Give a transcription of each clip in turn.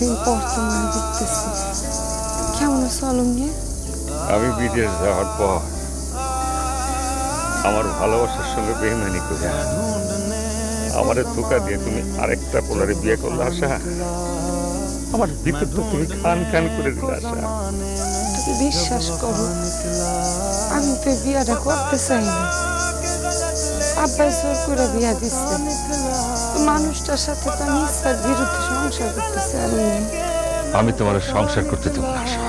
অনেকদিন পর তোমার দেখতেছি। কেমন আছো আলমগীর? আমি বিদেশ যাওয়ার পর আমার ভালোবাসার সঙ্গে বেইমানি করে। আমারে ধোকা দিয়ে তুমি আরেকটা পোলারে বিয়ে করলে আশা? আমার ভিতর তো তুমি খান খান করে দিলে আশা? তুমি বিশ্বাস করো আমি তো বিয়াটা করতে চাই না। আব্বাই জোর করে বিয়া দিচ্ছে মানুষটার সাথে তো আমি ইচ্ছার বিরুদ্ধে সংসার করতেছে আলমগীর আমি তোমার সংসার করতে দেবো না আশা।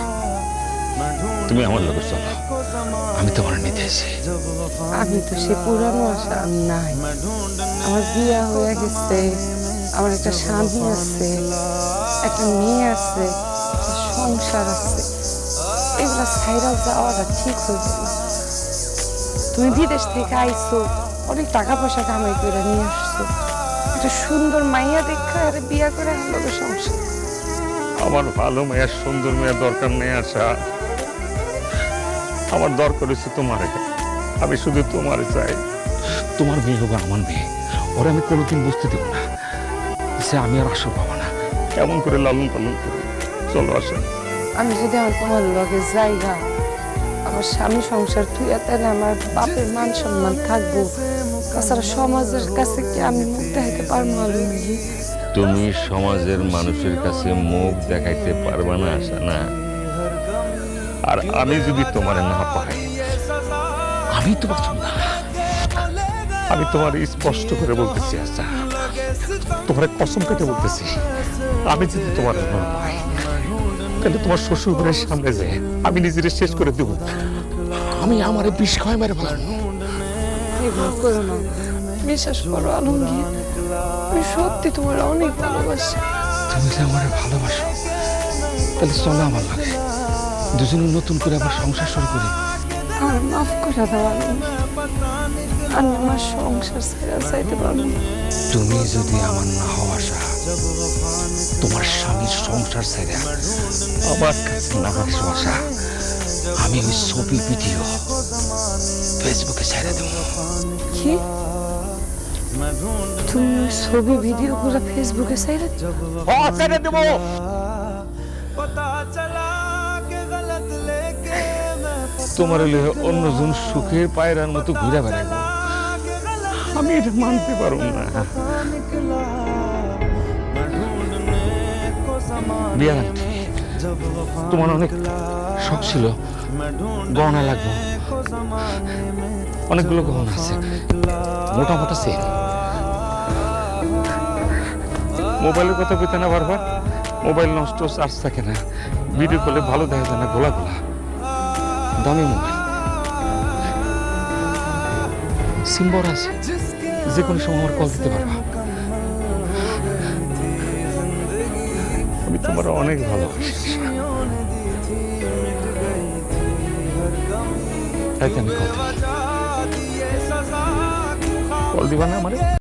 তুমি আমার লোকের চলো। আমি তোমার নিতে এসে আমি তো সে পুরানো আশা আমি নাই। আমার বিয়া হয়ে গেছে আমার একটা স্বামী আছে একটা মেয়ে আছে সংসার আছে। এগুলো ছাইরা যাওয়াটা ঠিক না। তুমি বিদেশ থেকে আইছো। অনেক টাকা পয়সা কামাই করে নিয়ে আসছো। একটা সুন্দর মাইয়া দেখা আরে বিয়া করে আনলো সংসার আমার ভালো মেয়ের সুন্দর মেয়ের দরকার নেই আশা আমার দরকার হচ্ছে তোমার। আমি শুধু তোমার চাই। তোমার মেয়ে হবে আমার মেয়ে ওরা আমি কোনোদিন বুঝতে দেবো না। সে আমি আর আসল পাবো না। কেমন করে লালন পালন করি। চলো আসা। আমি যদি আমার তোমার লগে যাই না আমার স্বামী সংসার তুই তাহলে আমার বাপের মান সম্মান থাকব। তাছাড়া সমাজের কাছে কি আমি মুখ দেখাতে পারব তুমি সমাজের মানুষের কাছে মুখ দেখাইতে পারবা না আশা না আর আমি যদি তোমার না পাই, আমি তো না। আমি তোমার স্পষ্ট করে বলতেছি আচ্ছা। তোমার কসম কেটে বলতেছি, আমি যদি তোমার না পাই, তাহলে তোমার ঘরের সামনে যে আমি নিজের শেষ করে দেব। আমি আমার বিষ খাওয়াই মেরে এগুলো করো না। বিশ্বাস করো আলমগীর আমি সত্যি তোমার অনেক ভালোবাসি। তুমি যে আমার ভালোবাসো তাহলে চলো আমার লাগে দুজনে নতুন করে আবার সংসার শুরু করি। আমার মাফ করে দাও আলমগীর। আমি আমার সংসার ছেড়ে চাইতে পারব তুমি যদি আমার না হওয়া আশা তোমার স্বামীর সংসার ছেড়ে আমার কাছে না আসো আশা আমি ওই ছবি ভিডিও ফেসবুকে ছেড়ে দেবো। কি? তুমি ছবি ভিডিও করে ফেসবুকে চাইলে ছেড়ে দেবো। তোমার হলে অন্যজন সুখের পায়রার মতো ঘুরে বেড়াবো আমি এটা মানতে পারব না। বিয়ার আন্টি তোমার অনেক শখ ছিল। গহনা লাগবে। অনেকগুলো গহনা আছে। মোবাইলের কথা পেতে না বারবার। মোবাইল নষ্ট চার্জ থাকে না। ভিডিও কলে ভালো দেখা যায় না গোলা গোলা দামি মোবাইল। সিম্বর আছে। যে কোনো সময় আমার কল দিতে পারবা। তোমার অনেক ভালো। কল দিবা না আমারে।